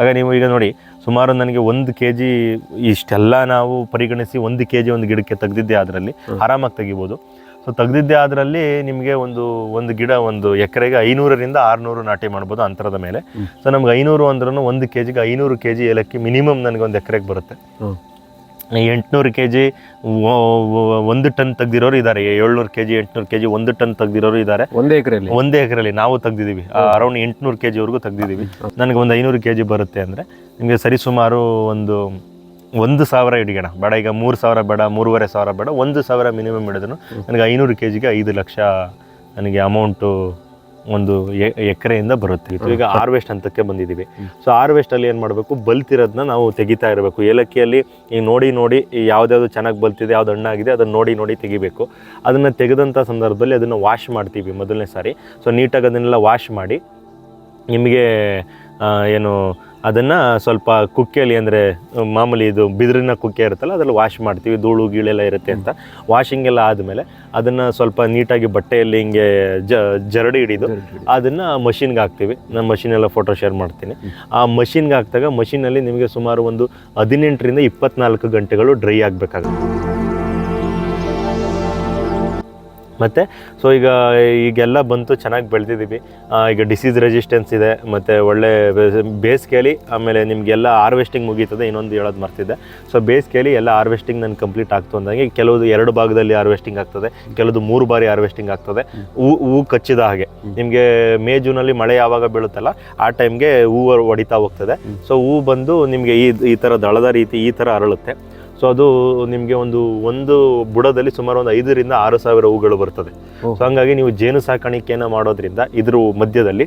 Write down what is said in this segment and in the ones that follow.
ಆಗ ನೀವು ಈಗ ನೋಡಿ ಸುಮಾರು ನನಗೆ ಒಂದು ಕೆ ಜಿ ಇಷ್ಟೆಲ್ಲ ನಾವು ಪರಿಗಣಿಸಿ ಒಂದು ಕೆ ಜಿ ಒಂದು ಗಿಡಕ್ಕೆ ತೆಗ್ದಿದ್ದೆ ಅದರಲ್ಲಿ ಆರಾಮಾಗಿ ತೆಗಿಬೋದು. ಸೊ ತೆಗ್ದಿದ್ದೆ ಅದರಲ್ಲಿ ನಿಮಗೆ ಒಂದು ಒಂದು ಗಿಡ ಒಂದು ಎಕರೆಗೆ ಐನೂರರಿಂದ ಆರುನೂರು ನಾಟಿ ಮಾಡ್ಬೋದು ಅಂತರದ ಮೇಲೆ. ಸೊ ನಮ್ಗೆ ಐನೂರು ಅಂದ್ರೂ ಒಂದು ಕೆ ಜಿಗೆ ಐನೂರು ಕೆ ಜಿ ಏಲಕ್ಕಿ ಮಿನಿಮಮ್ ನನಗೆ ಒಂದು ಎಕರೆಗೆ ಬರುತ್ತೆ. ಎಂಟುನೂರು ಕೆ ಜಿ ಒಂದು ಟನ್ ತೆಗ್ದಿರೋರು ಇದ್ದಾರೆ ಏಳ್ನೂರು ಕೆ ಜಿ ಎಂಟುನೂರು ಕೆ ಜಿ ಒಂದು ಟನ್ ತೆಗ್ದಿರೋರು ಇದ್ದಾರೆ ಒಂದೇ ಎಕರೆಯಲ್ಲಿ? ಒಂದೇ ಎಕರೆಯಲ್ಲಿ ನಾವು ತೆಗ್ದಿದ್ದೀವಿ ಅರೌಂಡ್ ಎಂಟುನೂರು ಕೆ ಜಿವರೆಗೂ ತೆಗ್ದಿದ್ದೀವಿ ನನಗೆ ಒಂದು ಐನೂರು ಕೆ ಜಿ ಬರುತ್ತೆ ಅಂದರೆ ನಿಮಗೆ ಸರಿಸುಮಾರು ಒಂದು ಒಂದು ಸಾವಿರ ಹಿಡಿಯೋಣ. ಬೇಡ ಈಗ ಮೂರು ಸಾವಿರ ಬೇಡ ಮೂರುವರೆ ಸಾವಿರ ಬೇಡ ಒಂದು ಸಾವಿರ ಮಿನಿಮಮ್ ಹಿಡಿದ್ರು ನನಗೆ ಐನೂರು ಕೆ ಜಿಗೆ ಐದು ಲಕ್ಷ ನನಗೆ ಅಮೌಂಟು ಒಂದು ಎಕರೆಯಿಂದ ಬರುತ್ತೆ. ಈಗ ಹಾರ್ವೆಸ್ಟ್ ಹಂತಕ್ಕೆ ಬಂದಿದ್ದೀವಿ. ಸೊ ಹಾರ್ವೆಸ್ಟಲ್ಲಿ ಏನು ಮಾಡಬೇಕು? ಬಲ್ತಿರೋದನ್ನ ನಾವು ತೆಗಿತಾ ಇರಬೇಕು. ಏಲಕ್ಕಿಯಲ್ಲಿ ಈಗ ನೋಡಿ ನೋಡಿ ಯಾವುದ್ಯಾವುದು ಚೆನ್ನಾಗಿ ಬಲ್ತಿದೆ ಯಾವ್ದು ಹಣ್ಣಾಗಿದೆ ಅದನ್ನು ನೋಡಿ ನೋಡಿ ತೆಗಿಬೇಕು. ಅದನ್ನು ತೆಗೆದಂಥ ಸಂದರ್ಭದಲ್ಲಿ ಅದನ್ನು ವಾಶ್ ಮಾಡ್ತೀವಿ ಮೊದಲನೇ ಸಾರಿ. ಸೊ ನೀಟಾಗಿ ಅದನ್ನೆಲ್ಲ ವಾಶ್ ಮಾಡಿ ನಿಮಗೆ ಏನು ಅದನ್ನು ಸ್ವಲ್ಪ ಕುಕ್ಕೆಯಲ್ಲಿ ಅಂದರೆ ಮಾಮೂಲಿ ಇದು ಬಿದಿರಿನ ಕುಕ್ಕೆ ಇರುತ್ತಲ್ಲ ಅದರಲ್ಲಿ ವಾಶ್ ಮಾಡ್ತೀವಿ. ಧೂಳು ಗೀಳೆಲ್ಲ ಇರುತ್ತೆ ಅಂತ. ವಾಷಿಂಗ್ ಎಲ್ಲ ಆದಮೇಲೆ ಅದನ್ನು ಸ್ವಲ್ಪ ನೀಟಾಗಿ ಬಟ್ಟೆಯಲ್ಲಿ ಹಿಂಗೆ ಜ ಜರಡಿ ಹಿಡಿದು ಅದನ್ನು ಮಷಿನ್ಗೆ ಹಾಕ್ತೀವಿ. ನಾನು ಮಷಿನೆಲ್ಲ ಫೋಟೋ ಶೇರ್ ಮಾಡ್ತೀನಿ. ಆ ಮಷಿನ್ಗೆ ಹಾಕಿದಾಗ ಮಷಿನಲ್ಲಿ ನಿಮಗೆ ಸುಮಾರು ಒಂದು ಹದಿನೆಂಟರಿಂದ ಇಪ್ಪತ್ನಾಲ್ಕು ಗಂಟೆಗಳು ಡ್ರೈ ಆಗಬೇಕಾಗುತ್ತೆ. ಮತ್ತು ಸೊ ಈಗ ಈಗೆಲ್ಲ ಬಂತು ಚೆನ್ನಾಗಿ ಬೆಳೆದಿದ್ದೀವಿ. ಈಗ ಡಿಸೀಸ್ ರೆಸಿಸ್ಟೆನ್ಸ್ ಇದೆ ಮತ್ತು ಒಳ್ಳೆ ಬೇಸ್ ಬೇಸಿಗೆಯಲ್ಲಿ ಆಮೇಲೆ ನಿಮಗೆಲ್ಲ ಹಾರ್ವೆಸ್ಟಿಂಗ್ ಮುಗೀತದೆ ಇನ್ನೊಂದು ಹೇಳೋದು ಮರ್ತಿದೆ ಸೊ ಬೇಸಿಗೆಯಲ್ಲಿ ಎಲ್ಲ ಹಾರ್ವೆಸ್ಟಿಂಗ್ ನಾನು ಕಂಪ್ಲೀಟ್ ಆಗ್ತು ಅಂದಂಗೆ ಕೆಲವುದು ಎರಡು ಭಾಗದಲ್ಲಿ ಹಾರ್ವೆಸ್ಟಿಂಗ್ ಆಗ್ತದೆ ಕೆಲವುದು ಮೂರು ಬಾರಿ ಹಾರ್ವೆಸ್ಟಿಂಗ್ ಆಗ್ತದೆ. ಹೂ ಹೂ ಕಚ್ಚಿದ ಹಾಗೆ. ನಿಮಗೆ ಮೇ ಜೂನಲ್ಲಿ ಮಳೆ ಯಾವಾಗ ಬೀಳುತ್ತಲ್ಲ ಆ ಟೈಮ್ಗೆ ಹೂವು ಹೊಡಿತಾ ಹೋಗ್ತದೆ. ಸೊ ಹೂ ಬಂದು ನಿಮಗೆ ಈ ಈ ಥರ ದಳದ ರೀತಿ ಈ ಥರ ಅರಳುತ್ತೆ. ಸೊ ಅದು ನಿಮಗೆ ಒಂದು ಒಂದು ಬುಡದಲ್ಲಿ ಸುಮಾರು ಒಂದು ಐದರಿಂದ ಆರು ಸಾವಿರ ಹೂಗಳು ಬರ್ತದೆ. ಸೊ ಹಂಗಾಗಿ ನೀವು ಜೇನು ಸಾಕಾಣಿಕೆಯನ್ನು ಮಾಡೋದ್ರಿಂದ ಇದ್ರ ಮಧ್ಯದಲ್ಲಿ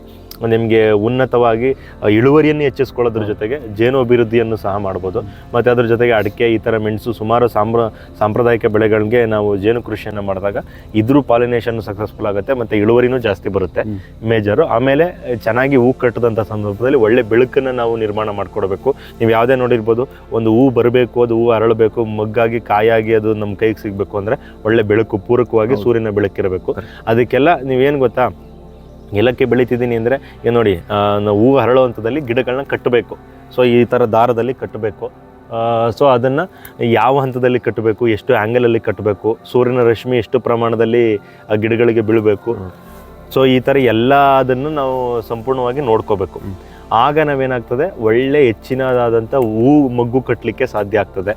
ನಿಮಗೆ ಉನ್ನತವಾಗಿ ಇಳುವರಿಯನ್ನು ಹೆಚ್ಚಿಸ್ಕೊಳ್ಳೋದ್ರ ಜೊತೆಗೆ ಜೇನು ಅಭಿವೃದ್ಧಿಯನ್ನು ಸಹ ಮಾಡ್ಬೋದು. ಮತ್ತು ಅದ್ರ ಜೊತೆಗೆ ಅಡಿಕೆ ಈ ಥರ ಮೆಣಸು ಸುಮಾರು ಸಾಂಬ್ರ ಸಾಂಪ್ರದಾಯಿಕ ಬೆಳೆಗಳಿಗೆ ನಾವು ಜೇನು ಕೃಷಿಯನ್ನು ಮಾಡಿದಾಗ ಇದ್ರೂ ಪಾಲಿನೇಷನ್ ಸಕ್ಸಸ್ಫುಲ್ ಆಗುತ್ತೆ ಮತ್ತು ಇಳುವರಿನೂ ಜಾಸ್ತಿ ಬರುತ್ತೆ ಮೇಜರು. ಆಮೇಲೆ ಚೆನ್ನಾಗಿ ಹೂ ಕಟ್ಟದಂಥ ಸಂದರ್ಭದಲ್ಲಿ ಒಳ್ಳೆ ಬೆಳಕನ್ನು ನಾವು ನಿರ್ಮಾಣ ಮಾಡಿಕೊಡ್ಬೇಕು. ನೀವು ಯಾವುದೇ ನೋಡಿರ್ಬೋದು ಒಂದು ಹೂ ಬರಬೇಕು ಅದು ಹೂ ಅರಳಬೇಕು ಮಗ್ಗಾಗಿ ಕಾಯಾಗಿ ಅದು ನಮ್ಮ ಕೈಗೆ ಸಿಗಬೇಕು ಅಂದರೆ ಒಳ್ಳೆ ಬೆಳಕು ಪೂರಕವಾಗಿ ಸೂರ್ಯನ ಬೆಳಕಿರಬೇಕು. ಅದಕ್ಕೆಲ್ಲ ನೀವೇನು ಗೊತ್ತಾ ಏಲಕ್ಕಿ ಬೆಳಿತಿದ್ದೀನಿ ಅಂದರೆ ಏನು ನೋಡಿ ಹೂವು ಹರಳೋ ಹಂತದಲ್ಲಿ ಗಿಡಗಳನ್ನ ಕಟ್ಟಬೇಕು. ಸೊ ಈ ಥರ ದಾರದಲ್ಲಿ ಕಟ್ಟಬೇಕು. ಸೊ ಅದನ್ನು ಯಾವ ಹಂತದಲ್ಲಿ ಕಟ್ಟಬೇಕು ಎಷ್ಟು ಆ್ಯಂಗಲಲ್ಲಿ ಕಟ್ಟಬೇಕು ಸೂರ್ಯನ ರಶ್ಮಿ ಎಷ್ಟು ಪ್ರಮಾಣದಲ್ಲಿ ಆ ಗಿಡಗಳಿಗೆ ಬೀಳಬೇಕು. ಸೊ ಈ ಥರ ಎಲ್ಲ ಅದನ್ನು ನಾವು ಸಂಪೂರ್ಣವಾಗಿ ನೋಡ್ಕೋಬೇಕು. ಆಗ ನಾವೇನಾಗ್ತದೆ ಒಳ್ಳೆ ಹೆಚ್ಚಿನದಾದಂಥ ಹೂ ಮಗ್ಗು ಕಟ್ಟಲಿಕ್ಕೆ ಸಾಧ್ಯ ಆಗ್ತದೆ.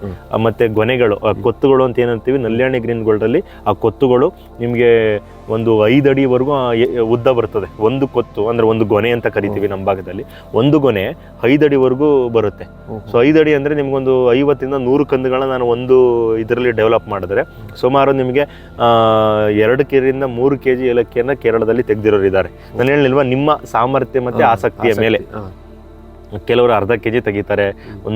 ಮತ್ತು ಗೊನೆಗಳು ಕೊತ್ತುಗಳು ಅಂತ ಏನಂತೀವಿ ನಲ್ಯಾಣಿ ಗ್ರೀನ್ ಗೋಲ್ಡಲ್ಲಿ ಆ ಕೊತ್ತುಗಳು ನಿಮಗೆ ಒಂದು ಐದು ಅಡಿವರೆಗೂ ಉದ್ದ ಬರ್ತದೆ. ಒಂದು ಕೊತ್ತು ಅಂದರೆ ಒಂದು ಗೊನೆ ಅಂತ ಕರಿತೀವಿ ನಮ್ಮ ಭಾಗದಲ್ಲಿ. ಒಂದು ಗೊನೆ ಐದು ಅಡಿವರೆಗೂ ಬರುತ್ತೆ. ಸೊ ಐದು ಅಡಿ ಅಂದರೆ ನಿಮಗೊಂದು ಐವತ್ತಿಂದ ನೂರು ಕಂದುಗಳನ್ನ ನಾನು ಒಂದು ಇದರಲ್ಲಿ ಡೆವಲಪ್ ಮಾಡಿದ್ರೆ ಸುಮಾರು ನಿಮಗೆ ಎರಡು ಕೆರಿಂದ ಮೂರು ಕೆ ಜಿ ಏಲಕ್ಕಿಯನ್ನು ಕೇರಳದಲ್ಲಿ ತೆಗೆದಿರೋರು ಇದ್ದಾರೆ ನಾನು ಹೇಳಿಲ್ವಾ ನಿಮ್ಮ ಸಾಮರ್ಥ್ಯ ಮತ್ತು ಆಸಕ್ತಿಯ ಮೇಲೆ. ಕೆಲವರು ಅರ್ಧ ಕೆ ಜಿ ತೆಗಿತಾರೆ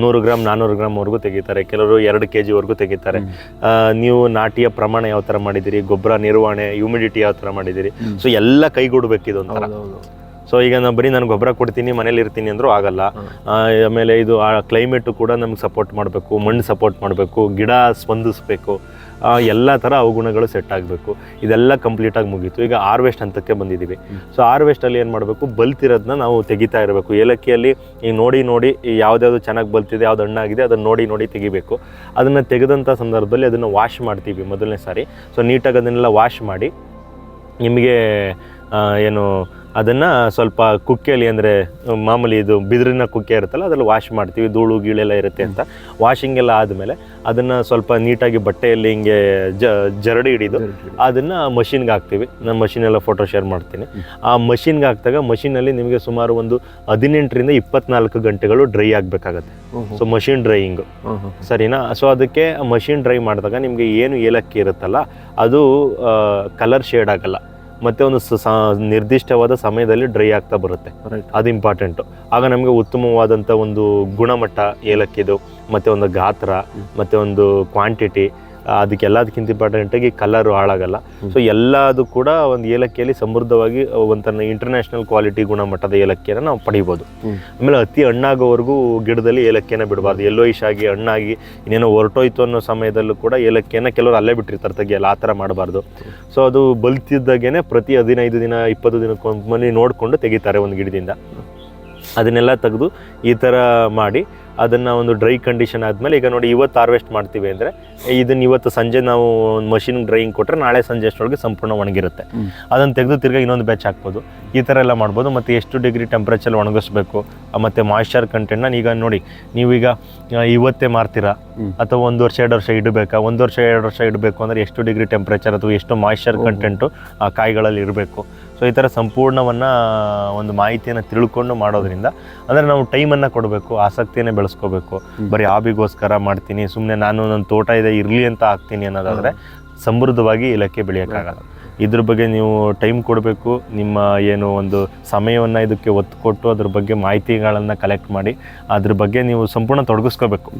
ನೂರು ಗ್ರಾಮ್ ನಾನ್ನೂರು ಗ್ರಾಮ್ವರೆಗೂ ತೆಗಿತಾರೆ ಕೆಲವರು ಎರಡು ಕೆ ಜಿವರೆಗೂ ತೆಗಿತಾರೆ. ನೀವು ನಾಟಿಯ ಪ್ರಮಾಣ ಯಾವ ಥರ ಮಾಡಿದ್ದೀರಿ ಗೊಬ್ಬರ ನಿರ್ವಹಣೆ ಹ್ಯೂಮಿಡಿಟಿ ಯಾವ ಥರ ಮಾಡಿದ್ದೀರಿ ಸೊ ಎಲ್ಲ ಕೈಗೂಡಬೇಕು ಇದೊಂಥರ. ಸೊ ಈಗ ನಾನು ಬರೀ ನಾನು ಗೊಬ್ಬರ ಕೊಡ್ತೀನಿ ಮನೇಲಿ ಇರ್ತೀನಿ ಅಂದರೂ ಆಗಲ್ಲ. ಆಮೇಲೆ ಇದು ಆ ಕ್ಲೈಮೇಟು ಕೂಡ ನಮ್ಗೆ ಸಪೋರ್ಟ್ ಮಾಡಬೇಕು ಮಣ್ಣು ಸಪೋರ್ಟ್ ಮಾಡಬೇಕು ಗಿಡ ಸ್ಪಂದಿಸ್ಬೇಕು. ಎಲ್ಲ ಥರ ಅವಗುಣಗಳು ಸೆಟ್ ಆಗಬೇಕು. ಇದೆಲ್ಲ ಕಂಪ್ಲೀಟಾಗಿ ಮುಗೀತು. ಈಗ ಹಾರ್ವೆಸ್ಟ್ ಹಂತಕ್ಕೆ ಬಂದಿದ್ದೀವಿ ಸೊ ಹಾರ್ವೆಸ್ಟಲ್ಲಿ ಏನು ಮಾಡಬೇಕು? ಬಲ್ತಿರೋದನ್ನ ನಾವು ತೆಗಿತಾ ಇರಬೇಕು. ಏಲಕ್ಕಿಯಲ್ಲಿ ಈಗ ನೋಡಿ ನೋಡಿ ಯಾವುದ್ಯಾವುದು ಚೆನ್ನಾಗಿ ಬಲ್ತಿದೆ ಯಾವ್ದು ಹಣ್ಣಾಗಿದೆ ಅದನ್ನು ನೋಡಿ ನೋಡಿ ತೆಗಿಬೇಕು. ಅದನ್ನು ತೆಗೆದಂಥ ಸಂದರ್ಭದಲ್ಲಿ ಅದನ್ನು ವಾಶ್ ಮಾಡ್ತೀವಿ ಮೊದಲನೇ ಸಾರಿ. ಸೊ ನೀಟಾಗಿ ಅದನ್ನೆಲ್ಲ ವಾಶ್ ಮಾಡಿ ನಿಮಗೆ ಏನು ಅದನ್ನು ಸ್ವಲ್ಪ ಕುಕ್ಕೆಯಲ್ಲಿ ಅಂದರೆ ಮಾಮೂಲಿ ಇದು ಬಿದಿರಿನ ಕುಕ್ಕೆ ಇರುತ್ತಲ್ಲ ಅದರಲ್ಲಿ ವಾಶ್ ಮಾಡ್ತೀವಿ. ಧೂಳು ಗೀಳೆಲ್ಲ ಇರುತ್ತೆ ಅಂತ. ವಾಷಿಂಗ್ ಎಲ್ಲ ಆದಮೇಲೆ ಅದನ್ನು ಸ್ವಲ್ಪ ನೀಟಾಗಿ ಬಟ್ಟೆಯಲ್ಲಿ ಹಿಂಗೆ ಜ ಜರಡಿ ಹಿಡಿದು ಅದನ್ನು ಮಷಿನ್ಗೆ ಹಾಕ್ತೀವಿ. ನಾನು ಮಷಿನೆಲ್ಲ ಫೋಟೋ ಶೇರ್ ಮಾಡ್ತೀನಿ. ಆ ಮಷಿನ್ಗೆ ಹಾಕಿದಾಗ ಮಷಿನಲ್ಲಿ ನಿಮಗೆ ಸುಮಾರು ಒಂದು ಹದಿನೆಂಟರಿಂದ ಇಪ್ಪತ್ನಾಲ್ಕು ಗಂಟೆಗಳು ಡ್ರೈ ಆಗಬೇಕಾಗತ್ತೆ. ಸೊ ಮಷಿನ್ ಡ್ರೈಯಿಂಗು ಸರಿನಾ? ಸೊ ಅದಕ್ಕೆ ಮಷಿನ್ ಡ್ರೈ ಮಾಡಿದಾಗ ನಿಮಗೆ ಏನು ಏಲಕ್ಕಿ ಇರುತ್ತಲ್ಲ ಅದು ಕಲರ್ ಶೇಡ್ ಆಗಲ್ಲ. ಮತ್ತೆ ಒಂದು ನಿರ್ದಿಷ್ಟವಾದ ಸಮಯದಲ್ಲಿ ಡ್ರೈ ಆಗ್ತಾ ಬರುತ್ತೆ. ಅದು ಇಂಪಾರ್ಟೆಂಟು ಆಗ ನಮಗೆ ಉತ್ತಮವಾದಂಥ ಒಂದು ಗುಣಮಟ್ಟ ಏಲಕ್ಕಿದು ಮತ್ತು ಒಂದು ಗಾತ್ರ ಮತ್ತು ಒಂದು ಕ್ವಾಂಟಿಟಿ ಅದಕ್ಕೆಲ್ಲದಕ್ಕಿಂತ ಇಂಪಾರ್ಟೆಂಟಾಗಿ ಕಲರು ಹಾಳಾಗಲ್ಲ. ಸೊ ಎಲ್ಲದು ಕೂಡ ಒಂದು ಏಲಕ್ಕಿಯಲ್ಲಿ ಸಮೃದ್ಧವಾಗಿ ಒಂಥರ ಇಂಟರ್ನ್ಯಾಷನಲ್ ಕ್ವಾಲಿಟಿ ಗುಣಮಟ್ಟದ ಏಲಕ್ಕಿಯನ್ನು ನಾವು ಪಡಿಬೋದು. ಆಮೇಲೆ ಅತಿ ಹಣ್ಣಾಗೋವರೆಗೂ ಗಿಡದಲ್ಲಿ ಏಲಕ್ಕಿಯನ್ನು ಬಿಡಬಾರ್ದು. ಎಲ್ಲೋಯಿಶ್ ಆಗಿ ಹಣ್ಣಾಗಿ ಇನ್ನೇನೋ ಹೊರಟೋಯ್ತು ಅನ್ನೋ ಸಮಯದಲ್ಲೂ ಕೂಡ ಏಲಕ್ಕಿಯನ್ನು ಕೆಲವರು ಅಲ್ಲೇ ಬಿಟ್ಟಿರ್ತಾರೆ ತೆಗಿಯಲ್ಲ ಆ ಥರ ಮಾಡಬಾರ್ದು. ಸೊ ಅದು ಬಲ್ತಿದ್ದಾಗೇನೆ ಪ್ರತಿ ಹದಿನೈದು ದಿನ ಇಪ್ಪತ್ತು ದಿನಕ್ಕೊಂದು ಮನೆ ನೋಡಿಕೊಂಡು ತೆಗಿತಾರೆ ಒಂದು ಗಿಡದಿಂದ. ಅದನ್ನೆಲ್ಲ ತೆಗೆದು ಈ ಥರ ಮಾಡಿ ಅದನ್ನು ಒಂದು ಡ್ರೈ ಕಂಡೀಷನ್ ಆದಮೇಲೆ ಈಗ ನೋಡಿ ಇವತ್ತು ಹಾರ್ವೆಸ್ಟ್ ಮಾಡ್ತೀವಿ ಅಂದರೆ ಇದನ್ನು ಇವತ್ತು ಸಂಜೆ ನಾವು ಒಂದು ಮಷಿನ್ ಡ್ರೈಯಿಂಗ್ ಕೊಟ್ಟರೆ ನಾಳೆ ಸಂಜೆ ಅಷ್ಟರೊಳಗೆ ಸಂಪೂರ್ಣ ಒಣಗಿರುತ್ತೆ. ಅದನ್ನ ತೆಗೆದು ತಿರ್ಗಾ ಇನ್ನೊಂದು ಬ್ಯಾಚ್ ಹಾಕ್ಬೋದು. ಈ ಥರ ಎಲ್ಲ ಮಾಡ್ಬೋದು. ಮತ್ತು ಎಷ್ಟು ಡಿಗ್ರಿ ಟೆಂಪ್ರೇಚರ್ ಒಣಗಿಸ್ಬೇಕು ಮತ್ತು ಮಾಯ್ಶ್ಚರ್ ಕಂಟೆಂಟ್ನ ಈಗ ನೋಡಿ ನೀವೀಗ ಇವತ್ತೇ ಮಾರ್ತೀರಾ? ಅಥವಾ ಒಂದು ವರ್ಷ ಎರಡು ವರ್ಷ ಇಡಬೇಕಾ? ಒಂದು ವರ್ಷ ಎರಡು ವರ್ಷ ಇಡಬೇಕು ಅಂದರೆ ಎಷ್ಟು ಡಿಗ್ರಿ ಟೆಂಪ್ರೇಚರ್ ಅಥವಾ ಎಷ್ಟು ಮಾಯ್ಶ್ಚರ್. ಕಂಟೆಂಟು ಆ ಕಾಯಿಗಳಲ್ಲಿ ಇರಬೇಕು? ಸೊ ಈ ಥರ ಸಂಪೂರ್ಣವನ್ನು ಒಂದು ಮಾಹಿತಿಯನ್ನು ತಿಳ್ಕೊಂಡು ಮಾಡೋದ್ರಿಂದ ಅಂದರೆ ನಾವು ಟೈಮನ್ನು ಕೊಡಬೇಕು ಆಸಕ್ತಿಯನ್ನೇ ಬೆಳೆಸ್ಕೋಬೇಕು. ಬರೀ ಹಾಬಿಗೋಸ್ಕರ ಮಾಡ್ತೀನಿ ಸುಮ್ಮನೆ ನಾನು ನನ್ನ ತೋಟ ಇದೆ ಇರಲಿ ಅಂತ ಹಾಕ್ತೀನಿ ಅನ್ನೋದಾದರೆ ಸಮೃದ್ಧವಾಗಿ ಇಲಕ್ಕೆ ಬೆಳೆಯೋಕ್ಕಾಗಲ್ಲ. ಇದ್ರ ಬಗ್ಗೆ ನೀವು ಟೈಮ್ ಕೊಡಬೇಕು. ನಿಮ್ಮ ಏನು ಒಂದು ಸಮಯವನ್ನು ಇದಕ್ಕೆ ಒತ್ತು ಕೊಟ್ಟು ಅದ್ರ ಬಗ್ಗೆ ಮಾಹಿತಿಗಳನ್ನು ಕಲೆಕ್ಟ್ ಮಾಡಿ ಅದ್ರ ಬಗ್ಗೆ ನೀವು ಸಂಪೂರ್ಣ ತೊಡಗಿಸ್ಕೋಬೇಕು.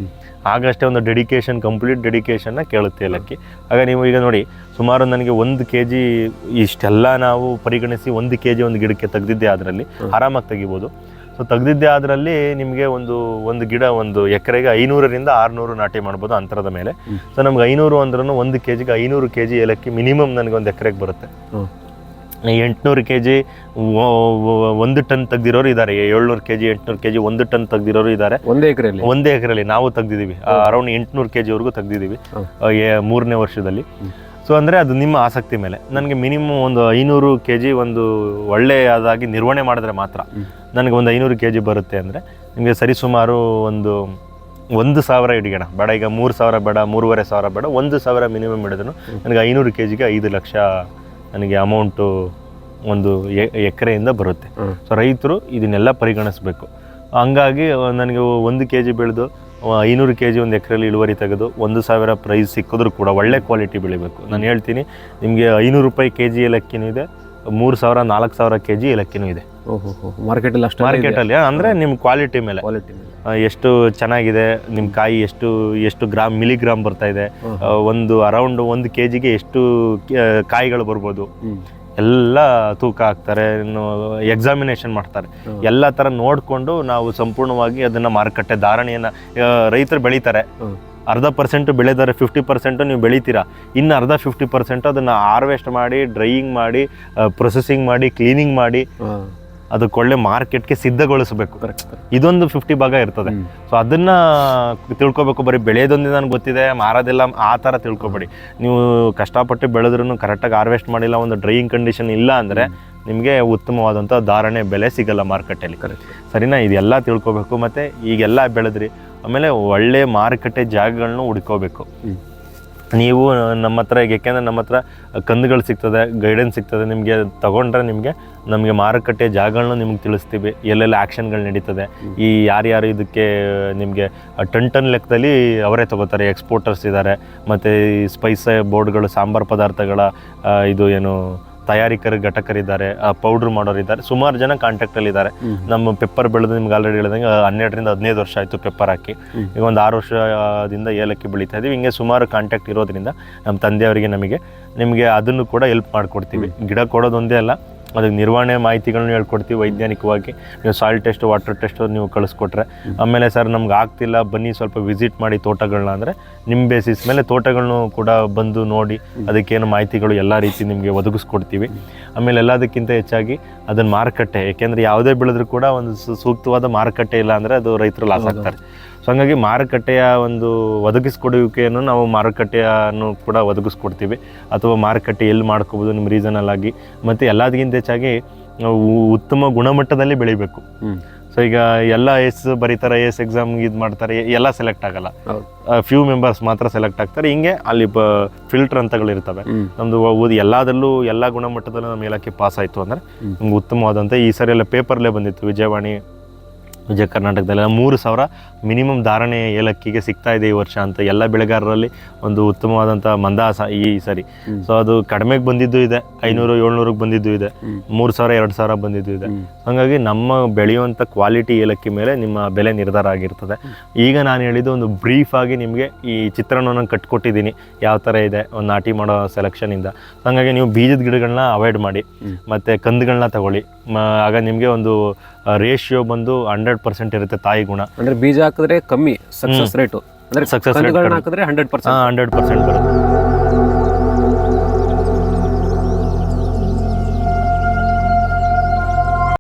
ಆಗಷ್ಟೇ ಒಂದು ಡೆಡಿಕೇಶನ್ ಕಂಪ್ಲೀಟ್ ಡೆಡಿಕೇಶನ್ನ ಕೇಳುತ್ತೆ ಇಲ್ಲಕ್ಕೆ ಆಗ ನೀವು ಈಗ ನೋಡಿ ಸುಮಾರು ನನಗೆ ಒಂದು ಕೆ ಜಿ ಇಷ್ಟೆಲ್ಲ ನಾವು ಪರಿಗಣಿಸಿ ಒಂದು ಕೆ ಜಿ ಒಂದು ಗಿಡಕ್ಕೆ ತೆಗೆದಿದ್ದೆ ಅದರಲ್ಲಿ. ಆರಾಮಾಗಿ ತೆಗಿಬೋದು. ಸೊ ತೆಗೆದಿದ್ದೇ ಅದರಲ್ಲಿ ನಿಮಗೆ ಒಂದು ಒಂದು ಗಿಡ ಒಂದು ಎಕರೆಗೆ ಐನೂರರಿಂದ ಆರುನೂರು ನಾಟಿ ಮಾಡ್ಬೋದು ಅಂತರದ ಮೇಲೆ. ಸೊ ನಮ್ಗೆ ಐನೂರು ಅಂದ್ರೂ ಒಂದು ಕೆ ಜಿಗೆ ಐನೂರು ಕೆ ಜಿ ಏಲಕ್ಕಿ ಮಿನಿಮಮ್ ನನಗೆ ಒಂದು ಎಕರೆಗೆ ಬರುತ್ತೆ. ಎಂಟುನೂರು ಕೆ ಜಿ ಒಂದು ಟನ್ ತೆಗ್ದಿರೋರು ಇದ್ದಾರೆ ಏಳ್ನೂರು ಕೆ ಜಿ ಎಂಟುನೂರು ಕೆ ಜಿ ಒಂದು ಟನ್ ತೆಗ್ದಿರೋರು ಇದ್ದಾರೆ ಒಂದೇ ಎಕರೆಯಲ್ಲಿ? ಒಂದೇ ಎಕರೆಯಲ್ಲಿ ನಾವು ತೆಗ್ದಿದ್ದೀವಿ ಅರೌಂಡ್ ಎಂಟುನೂರು ಕೆ ಜಿವರೆಗೂ ತೆಗ್ದಿದ್ದೀವಿ ಮೂರನೇ ವರ್ಷದಲ್ಲಿ. ಸೊ ಅಂದರೆ ಅದು ನಿಮ್ಮ ಆಸಕ್ತಿ ಮೇಲೆ. ನನಗೆ ಮಿನಿಮಮ್ ಒಂದು ಐನೂರು ಕೆ ಜಿ ಒಂದು ಒಳ್ಳೆಯದಾಗಿ ನಿರ್ವಹಣೆ ಮಾಡಿದ್ರೆ ಮಾತ್ರ. ನನಗೆ ಒಂದು ಐನೂರು ಕೆ ಜಿ ಬರುತ್ತೆ ಅಂದರೆ ನಿಮಗೆ ಸರಿಸುಮಾರು ಒಂದು ಒಂದು ಸಾವಿರ ಹಿಡಿಯೋಣ. ಬೇಡ ಈಗ ಮೂರು ಸಾವಿರ ಬೇಡ ಮೂರುವರೆ ಸಾವಿರ ಬೇಡ ಒಂದು ಸಾವಿರ ಮಿನಿಮಮ್ ಹಿಡಿದ್ರು ನನಗೆ ಐನೂರು ಕೆ ಜಿಗೆ ಐದು ಲಕ್ಷ ನನಗೆ ಅಮೌಂಟು ಒಂದು ಎ- ಎಕರೆಯಿಂದ ಬರುತ್ತೆ. ಸೊ ರೈತರು ಇದನ್ನೆಲ್ಲ ಪರಿಗಣಿಸಬೇಕು. ಹಂಗಾಗಿ ನನಗೆ ಒಂದು ಕೆ ಜಿ ಬೆಳೆದು ಐನೂರು ಕೆ ಜಿ ಒಂದು ಎಕರೆಯಲ್ಲಿ ಇಳುವರಿ ತೆಗೆದು ಒಂದು ಸಾವಿರ ಪ್ರೈಸ್ ಸಿಕ್ಕಿದ್ರು ಕೂಡ ಒಳ್ಳೆ ಕ್ವಾಲಿಟಿ ಬೆಳಿಬೇಕು. ನಾನು ಹೇಳ್ತೀನಿ ನಿಮಗೆ ಐನೂರು ರೂಪಾಯಿ ಕೆ ಜಿ ಏಲಕ್ಕಿನೂ ಇದೆ. ಮೂರು ಸಾವಿರ ನಾಲ್ಕು ಸಾವಿರ ಕೆ ಜಿ ಏಲಕ್ಕಿನೂ ಇದೆ. ಮಾರ್ಕೆಟಲ್ಲಿ ಅಷ್ಟು ಮಾರ್ಕೆಟಲ್ಲಿ ಅಂದರೆ ನಿಮ್ಮ ಕ್ವಾಲಿಟಿ ಮೇಲೆ. ಕ್ವಾಲಿಟಿ ಎಷ್ಟು ಚೆನ್ನಾಗಿದೆ ನಿಮ್ಮ ಕಾಯಿ ಎಷ್ಟು ಎಷ್ಟು ಗ್ರಾಮ್ ಮಿಲಿಗ್ರಾಮ್ ಬರ್ತಾ ಇದೆ. ಒಂದು ಅರೌಂಡ್ ಒಂದು ಕೆ ಜಿಗೆ ಎಷ್ಟು ಕಾಯಿಗಳು ಬರ್ಬೋದು. ಎಲ್ಲ ತೂಕ ಹಾಕ್ತಾರೆ ಇನ್ನು ಎಕ್ಸಾಮಿನೇಷನ್ ಮಾಡ್ತಾರೆ. ಎಲ್ಲ ಥರ ನೋಡಿಕೊಂಡು ನಾವು ಸಂಪೂರ್ಣವಾಗಿ ಅದನ್ನು ಮಾರುಕಟ್ಟೆ ಧಾರಣೆಯನ್ನು ರೈತರು ಬೆಳೀತಾರೆ. ಅರ್ಧ ಪರ್ಸೆಂಟ್ ಬೆಳೆದಾರೆ ಫಿಫ್ಟಿ ಪರ್ಸೆಂಟು ನೀವು ಬೆಳಿತೀರಾ? ಇನ್ನು ಅರ್ಧ ಫಿಫ್ಟಿ ಪರ್ಸೆಂಟ್ ಅದನ್ನು ಹಾರ್ವೆಸ್ಟ್ ಮಾಡಿ ಡ್ರೈಯಿಂಗ್ ಮಾಡಿ ಪ್ರೊಸೆಸಿಂಗ್ ಮಾಡಿ ಕ್ಲೀನಿಂಗ್ ಮಾಡಿ ಅದಕ್ಕೆ ಒಳ್ಳೆ ಮಾರ್ಕೆಟ್ಗೆ ಸಿದ್ಧಗೊಳಿಸಬೇಕು. ಇದೊಂದು ಫಿಫ್ಟಿ ಭಾಗ ಇರ್ತದೆ. ಸೊ ಅದನ್ನ ತಿಳ್ಕೊಬೇಕು. ಬರೀ ಬೆಳೆಯೋದೊಂದೇ ನನಗೆ ಗೊತ್ತಿದೆ ಮಾರೋದಿಲ್ಲ ಆ ಥರ ತಿಳ್ಕೊಬೇಡಿ. ನೀವು ಕಷ್ಟಪಟ್ಟು ಬೆಳೆದ್ರೂ ಕರೆಕ್ಟಾಗಿ ಹಾರ್ವೆಸ್ಟ್ ಮಾಡಿಲ್ಲ ಒಂದು ಡ್ರೈಯಿಂಗ್ ಕಂಡೀಷನ್ ಇಲ್ಲ ಅಂದರೆ ನಿಮಗೆ ಉತ್ತಮವಾದಂಥ ಧಾರಣೆ ಬೆಲೆ ಸಿಗಲ್ಲ ಮಾರುಕಟ್ಟೆಯಲ್ಲಿ ಕರೆಕ್ಟ್ ಸರಿನಾ? ಇದೆಲ್ಲ ತಿಳ್ಕೊಬೇಕು. ಮತ್ತು ಈಗೆಲ್ಲ ಬೆಳೆದ್ರಿ ಆಮೇಲೆ ಒಳ್ಳೆ ಮಾರುಕಟ್ಟೆ ಜಾಗಗಳನ್ನು ಹುಡ್ಕೋಬೇಕು. ನೀವು ನಮ್ಮ ಹತ್ರ ಈಗ ಯಾಕೆಂದರೆ ನಮ್ಮ ಹತ್ರ ಕಂದುಗಳು ಸಿಗ್ತದೆ ಗೈಡೆನ್ಸ್ ಸಿಗ್ತದೆ ನಿಮಗೆ ತಗೊಂಡ್ರೆ ನಿಮಗೆ ನಮಗೆ ಮಾರುಕಟ್ಟೆ ಜಾಗಗಳನ್ನ ನಿಮ್ಗೆ ತಿಳಿಸ್ತೀವಿ ಎಲ್ಲೆಲ್ಲ ಆ್ಯಕ್ಷನ್ಗಳು ನಡೀತದೆ. ಈ ಯಾರ್ಯಾರು ಇದಕ್ಕೆ ನಿಮಗೆ ಟನ್ ಟನ್ ಲೆಕ್ಕದಲ್ಲಿ ಅವರೇ ತಗೋತಾರೆ ಎಕ್ಸ್ಪೋರ್ಟರ್ಸ್ ಇದ್ದಾರೆ ಮತ್ತು ಈ ಸ್ಪೈಸ ಬೋರ್ಡ್ಗಳು ಸಾಂಬಾರು ಪದಾರ್ಥಗಳ ಇದು ಏನು ತಯಾರಿಕರು ಘಟಕರಿದ್ದಾರೆ ಮಾಡೋರು ಮಾಡೋರಿದ್ದಾರೆ. ಸುಮಾರು ಜನ ಕಾಂಟ್ಯಾಕ್ಟಲ್ಲಿ ಇದ್ದಾರೆ. ನಮ್ಮ ಪೆಪ್ಪರ್ ಬೆಳೆದು ನಿಮ್ಗೆ ಆಲ್ರೆಡಿ ಹೇಳಿದಂಗೆ ಹನ್ನೆರಡರಿಂದ ಹದಿನೈದು ವರ್ಷ ಆಯಿತು ಪೆಪ್ಪರ್ ಹಾಕಿ. ಈಗ ಒಂದು ಆರು ವರ್ಷದಿಂದ ಏಲಕ್ಕಿ ಬೆಳೀತಾ ಇದ್ದೀವಿ ಹಿಂಗೆ ಸುಮಾರು ಕಾಂಟ್ಯಾಕ್ಟ್ ಇರೋದ್ರಿಂದ ನಮ್ಮ ತಂದೆಯವರಿಗೆ ನಮಗೆ ನಿಮಗೆ ಅದನ್ನು ಕೂಡ ಹೆಲ್ಪ್ ಮಾಡಿಕೊಡ್ತೀವಿ. ಗಿಡ ಕೊಡೋದೊಂದೇ ಅಲ್ಲ ಅದಕ್ಕೆ ನಿರ್ವಹಣೆ ಮಾಹಿತಿಗಳನ್ನ ಹೇಳ್ಕೊಡ್ತೀವಿ ವೈಜ್ಞಾನಿಕವಾಗಿ. ನೀವು ಸಾಯಿಲ್ ಟೆಸ್ಟ್ ವಾಟರ್ ಟೆಸ್ಟ್ ನೀವು ಕಳಿಸ್ಕೊಟ್ರೆ. ಆಮೇಲೆ ಸರ್ ನಮ್ಗೆ ಆಗ್ತಿಲ್ಲ ಬನ್ನಿ ಸ್ವಲ್ಪ ವಿಸಿಟ್ ಮಾಡಿ ತೋಟಗಳನ್ನ ಅಂದರೆ ನಿಮ್ಮ ಬೇಸಿಸ್ ಮೇಲೆ ತೋಟಗಳನ್ನು ಕೂಡ ಬಂದು ನೋಡಿ ಅದಕ್ಕೇನು ಮಾಹಿತಿಗಳು ಎಲ್ಲ ರೀತಿ ನಿಮಗೆ ಒದಗಿಸ್ಕೊಡ್ತೀವಿ. ಆಮೇಲೆ ಎಲ್ಲದಕ್ಕಿಂತ ಹೆಚ್ಚಾಗಿ ಅದನ್ನು ಮಾರುಕಟ್ಟೆ ಏಕೆಂದರೆ ಯಾವುದೇ ಬೆಳೆದ್ರೂ ಕೂಡ ಒಂದು ಸು- ಸೂಕ್ತವಾದ ಮಾರುಕಟ್ಟೆ ಇಲ್ಲ ಅಂದರೆ ಅದು ರೈತರು ಲಾಸ್ ಆಗ್ತಾರೆ. ಹಂಗಾಗಿ ಮಾರುಕಟ್ಟೆಯ ಒಂದು ಒದಗಿಸ್ಕೊಡುವಿಕೆಯನ್ನು ನಾವು ಮಾರುಕಟ್ಟೆಯನ್ನು ಕೂಡ ಒದಗಿಸ್ಕೊಡ್ತೀವಿ. ಅಥವಾ ಮಾರುಕಟ್ಟೆ ಎಲ್ಲಿ ಮಾಡ್ಕೋಬೋದು ನಿಮ್ಮ ರೀಸನಲ್ ಆಗಿ. ಮತ್ತು ಎಲ್ಲದಕ್ಕಿಂತ ಹೆಚ್ಚಾಗಿ ನಾವು ಉತ್ತಮ ಗುಣಮಟ್ಟದಲ್ಲಿ ಬೆಳಿಬೇಕು. ಸೊ ಈಗ ಎಲ್ಲ ಎಸ್ ಬರೀತಾರೆ ಎಸ್ ಎಕ್ಸಾಮ್ ಇದು ಮಾಡ್ತಾರೆ ಎಲ್ಲ ಸೆಲೆಕ್ಟ್ ಆಗಲ್ಲ. ಫ್ಯೂ ಮೆಂಬರ್ಸ್ ಮಾತ್ರ ಸೆಲೆಕ್ಟ್ ಆಗ್ತಾರೆ. ಹಿಂಗೆ ಅಲ್ಲಿ ಬ ಫಿಲ್ಟರ್ ಅಂತಗಳಿರ್ತವೆ ಇರ್ತವೆ. ನಮ್ದು ಓದಿ ಎಲ್ಲದರಲ್ಲೂ ಎಲ್ಲ ಗುಣಮಟ್ಟದಲ್ಲೂ ನಮ್ಮ ಇಲಾಖೆ ಪಾಸ್ ಆಯಿತು ಅಂದರೆ. ನಮ್ಗೆ ಉತ್ತಮವಾದಂಥ ಈ ಸರಿ ಎಲ್ಲ ಪೇಪರ್ಲೇ ಬಂದಿತ್ತು. ವಿಜಯವಾಣಿ ವಿಜಯ ಕರ್ನಾಟಕದಲ್ಲಿ ಮೂರು ಸಾವಿರ ಮಿನಿಮಮ್ ಧಾರಣೆ ಏಲಕ್ಕಿಗೆ ಸಿಗ್ತಾ ಇದೆ ಈ ವರ್ಷ ಅಂತ ಎಲ್ಲ ಬೆಳೆಗಾರರಲ್ಲಿ ಒಂದು ಉತ್ತಮವಾದಂಥ ಮಂದಾಸ ಈ ಸರಿ. ಸೊ ಅದು ಕಡಿಮೆಗೆ ಬಂದಿದ್ದು ಇದೆ. ಐನೂರು ಏಳ್ನೂರಿಗೆ ಬಂದಿದ್ದು ಇದೆ. ಮೂರು ಸಾವಿರ ಎರಡು ಸಾವಿರ ಬಂದಿದ್ದು ಇದೆ. ಹಾಗಾಗಿ ನಮ್ಮ ಬೆಳೆಯುವಂಥ ಕ್ವಾಲಿಟಿ ಏಲಕ್ಕಿ ಮೇಲೆ ನಿಮ್ಮ ಬೆಲೆ ನಿರ್ಧಾರ ಆಗಿರ್ತದೆ. ಈಗ ನಾನು ಹೇಳಿದ್ದು ಒಂದು ಬ್ರೀಫ್ ಆಗಿ ನಿಮಗೆ ಈ ಚಿತ್ರಣವನ್ನು ಕಟ್ಕೊಟ್ಟಿದ್ದೀನಿ. ಯಾವ ಥರ ಇದೆ ಒಂದು ನಾಟಿ ಮಾಡೋ ಸೆಲೆಕ್ಷನಿಂದ ಹಾಗಾಗಿ ನೀವು ಬೀಜದ ಗಿಡಗಳನ್ನ ಅವಾಯ್ಡ್ ಮಾಡಿ. ಮತ್ತು ಕಂದುಗಳನ್ನ ತಗೊಳ್ಳಿ. ಮ- ಆಗ ನಿಮಗೆ ಒಂದು ರೇಷಿಯೋ ಬಂದು ಹಂಡ್ರೆಡ್ ಪರ್ಸೆಂಟ್ ಇರುತ್ತೆ ತಾಯಿ ಗುಣ. ಅಂದ್ರೆ ಬೀಜ ಹಾಕಿದ್ರೆ ಕಮ್ಮಿ ಸಕ್ಸಸ್ ರೇಟು ಅಂದ್ರೆ ಸಕ್ಸಸ್ ಹಾಕಿದ್ರೆ ಹಂಡ್ರೆಡ್ ಪರ್ಸೆಂಟ್ ಹಂಡ್ರೆಡ್ ಪರ್ಸೆಂಟ್ ಬರುತ್ತೆ.